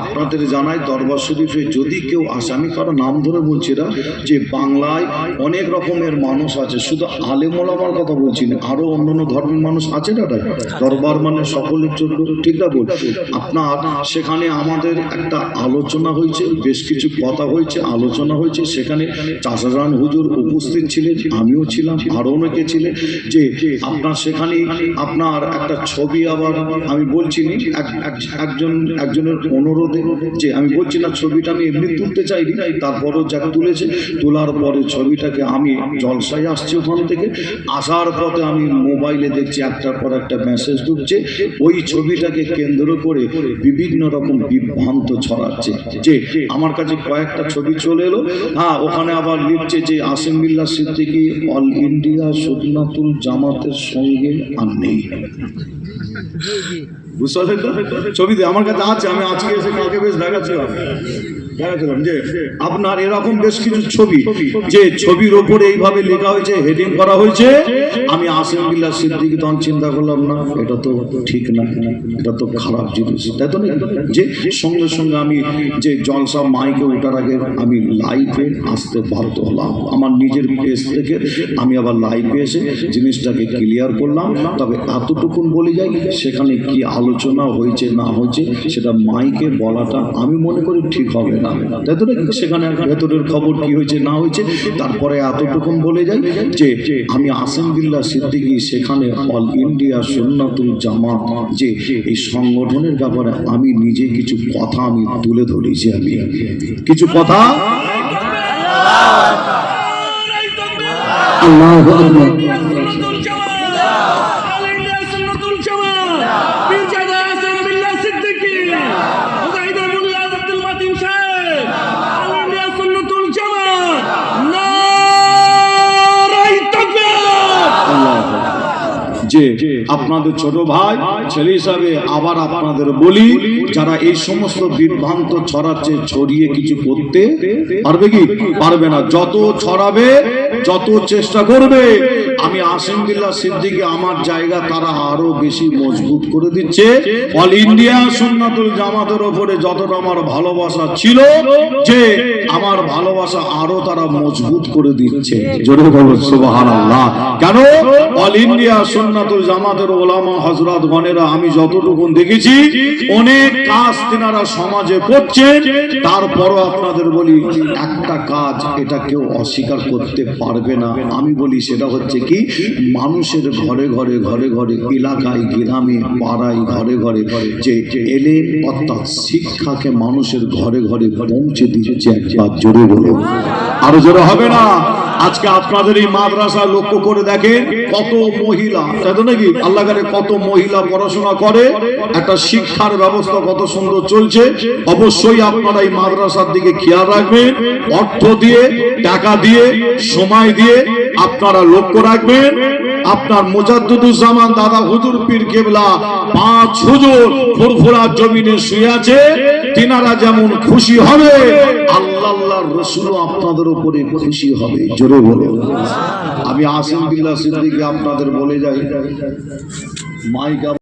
আপনাদের জানাই দরবার শরীফে যদি কেউ আসে আমি কারও নাম ধরে বলছি না, যে বাংলায় অনেক রকমের মানুষ আছে, শুধু আলেমোলামার কথা বলছি না, আরও অন্যান্য ধর্মের মানুষ আছে না দরবার মানে সকলের জন্য ঠিক না বল? আপনার সেখানে আমাদের একটা আলোচনা হয়েছে, বেশ কিছু কথা হয়েছে, আলোচনা হয়েছে, সেখানে চাষাজান হুজুর উপস্থিত ছিলেন, আমিও ছিলাম আরও অনেকে ছিলেন, যে আপনার সেখানে আপনার একটা ছবি আবার আমি বলছি নি, এক- এক- একজন একজনের অনুরোধে যে আমি বলছি না ছবিটা আমি এমনি তুলতে চাইনি তারপরও যা তুলেছে তোলার পরে ছবিটাকে আমি জলসায় আসছি ওখান থেকে। আসার পথে আমি মোবাইলে দেখছি একটার পর একটা মেসেজ ঢুকছে ওই ছবিটাকে কেন্দ্র করে বিভিন্ন রকম বিভ্রান্ত ছড়াচ্ছে যে আমার কাছে কয়েকটা ছবি চলে এলো। হ্যাঁ ওখানে আবার লিখছে যে আসিম বিল্লা সিদ্দিকি অল ইন্ডিয়া সুদনাতুল জামাতের সঙ্গে আর নেই। ছবিতে আমার কাছে আছে, আমি আজকে এসে কালকে বেশ দেখাচ্ছিলাম। দেখাচ্ছিলাম যে আপনার এরকম বেশ কিছু ছবি যে ছবির ওপরে এইভাবে লেখা হয়েছে হেডিং করা হয়েছে, আমি তখন চিন্তা করলাম না, এটা তো ঠিক না, এটা তো খারাপ জিনিস। তাই তো যে সঙ্গে সঙ্গে আমি যে জলসা মাইকে ওঠার আগে আমি লাইভে আসতে বাধ্য হলাম। আমার নিজের পেজ থেকে আমি আবার লাইভে এসে জিনিসটাকে ক্লিয়ার করলাম। তবে এতটুকুন বলে যাই, সেখানে কি আলোচনা হয়েছে না হয়েছে সেটা মাইকে বলাটা আমি মনে করি ঠিক হবে না। তাই তো সেখানে ভেতরের খবর কি হয়েছে না হয়েছে তারপরে এতটুকুন বলে যাই যে আমি আসেম সিদ্দিকি সেখানে অল ইন্ডিয়া সুন্নাতুল জামাত যে এই সংগঠনের ব্যাপারে আমি নিজে কিছু কথা আমি তুলে ধরেছি আমি। কিছু কথা? আল্লাহু আকবার সুন্নাতুল জামাত আল ইন্ডিয়া সুন্নাতুল জামাত পীর জাদা হাসান বিল্লাহ সিদ্দিকী হুদাইদা মোল্লা আব্দুল মাতিন সাহেব আল ইন্ডিয়া সুন্নাতুল জামাত নারাই তাকবীর যে আপনাদের ছোট ভাই, ছেলে হিসাবে আবার আপনাদের বলি, যারা এই সমস্ত বিভ্রান্ত ছড়াচ্ছে, ছড়িয়ে কিছু করতে পারবে কি? পারবে না। যত ছড়াবে, যত চেষ্টা করবে, আমি আসিমবিল্লা সিদ্দিকে আমার জায়গা তারা আরও বেশি মজবুত করে দিচ্ছে। অল ইন্ডিয়া সুন্নাতুল জামাতের ওপরে যতটা আমার ভালোবাসা ছিল, যে আমার ভালোবাসা আরও তারা মজবুত করে দিচ্ছে। জোরে বলো সুবহানাল্লাহ। কেন? অল ইন্ডিয়া সুন্নাতুল জামাতের ওলামা হযরত গণেরা আমি যতটুকু দেখেছি, অনেক কাজ তেনারা সমাজে করছেন, তারপরও আপনাদের বলি, একটা কাজ এটা কেউ অস্বীকার করতে পারবে না। আমি বলি সেটা হচ্ছে কি, মানুষের ঘরে ঘরে ঘরে ঘরে এলাকায়, গ্রামে, পাড়ায়, ঘরে ঘরে যে এলে অর্থাৎ শিক্ষাকে মানুষের ঘরে ঘরে পৌঁছে দিচ্ছে একবার জোরে বলো আরও জোরে হবে না? আজকে আপনাদের এই মাদ্রাসা লক্ষ্য করে দেখেন কত মহিলা, তাই তো নাকি? আল্লাহ কত মহিলা পড়াশোনা করে, একটা শিক্ষার ব্যবস্থা কত সুন্দর চলছে। অবশ্যই আপনারা এই মাদ্রাসার দিকে খেয়াল রাখবেন, অর্থ দিয়ে, টাকা দিয়ে, সময় দিয়ে আপনারা লক্ষ্য রাখবেন। আপনার মোজাদ্দুজ্জামান দাদা হুজুর পীর কেবলা, পাঁচ হুজুর ফুরফুরার জমিনে শুয়ে আছে, তিনারা যেমন খুশি হবে, আল্লাহ আল্লাহর রসুলও আপনাদের উপরে খুশি হবে। জোরে বলে আমি আসিম বিল্লাহ সিদ্দিকে আপনাদের বলে যাই, মাইক